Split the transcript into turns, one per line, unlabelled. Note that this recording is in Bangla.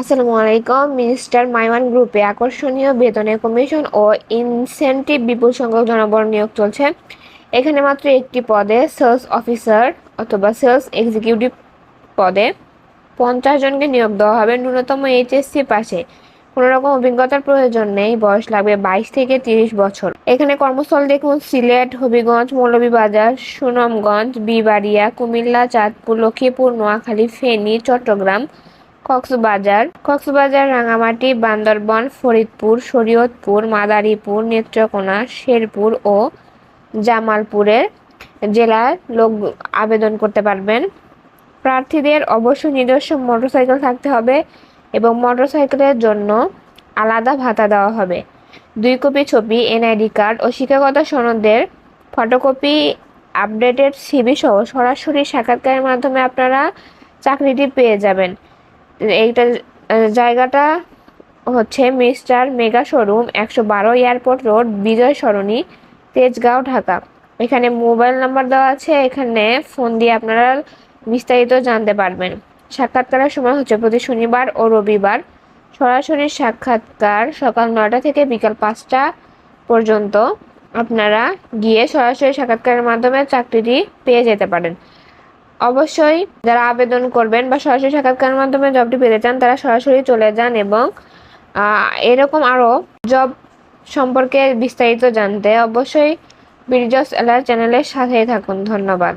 আসসালামু আলাইকুম মিনিস্টার মাইওয়ান গ্রুপে আকর্ষণীয় বেতনের কমিশন ও ইনসেন্টিভ বিপুল সংখ্যক জনবল নিয়োগ চলছে। এখানে মাত্র একটি পদে সেলস অফিসার অথবা সেলস এক্সিকিউটিভ পদে পঞ্চাশ জনকে নিয়োগ দেওয়া হবে ন্যূনতম এইচএসসি পাশে। কোনো রকম অভিজ্ঞতার প্রয়োজন নেই, বয়স লাগবে বাইশ থেকে তিরিশ বছর। এখানে কর্মস্থল দেখুন, সিলেট, হবিগঞ্জ, মৌলভীবাজার, সুনামগঞ্জ, বিবাড়িয়া, কুমিল্লা, চাঁদপুর, লক্ষ্মীপুর, নোয়াখালী, ফেনী, চট্টগ্রাম কক্সবাজার। কক্সবাজার, রাঙামাটি, বান্দরবন, ফরিদপুর, শরীয়তপুর, মাদারীপুর, নেত্রকোনা, শেরপুর ও জামালপুরের জেলার লোক আবেদন করতে পারবেন। প্রার্থীদের অবশ্যই নিজস্ব মোটরসাইকেল থাকতে হবে এবং মোটরসাইকেলের জন্য আলাদা ভাতা দেওয়া হবে। দুই কপি ছবি, এনআইডি কার্ড ও শিক্ষাগত সনদের ফটোকপি, আপডেটেড সিবি সহ সরাসরি সাক্ষাৎকারের মাধ্যমে আপনারা চাকরিটি পেয়ে যাবেন। এইটা জায়গাটা হচ্ছে মিস্টার মেগা শোরুম, একশো বারো এয়ারপোর্ট রোড, বিজয় সরণি, তেজগাঁও, ঢাকা। এখানে মোবাইল নাম্বার দেওয়া আছে, এখানে ফোন দিয়ে আপনারা বিস্তারিত জানতে পারবেন। সাক্ষাৎকারের সময় হচ্ছে প্রতি শনিবার ও রবিবার, সরাসরি সাক্ষাৎকার সকাল নয়টা থেকে বিকাল পাঁচটা পর্যন্ত আপনারা গিয়ে সরাসরি সাক্ষাৎকারের মাধ্যমে চাকরিটি পেয়ে যেতে পারেন। অবশ্যই যারা আবেদন করবেন বা সরাসরি সাক্ষাৎকারের মাধ্যমে জবটি পেতে চান, তারা সরাসরি চলে যান এবং এরকম আরও জব সম্পর্কে বিস্তারিত জানতে অবশ্যই বিরজস এলার চ্যানেলের সাথেই থাকুন। ধন্যবাদ।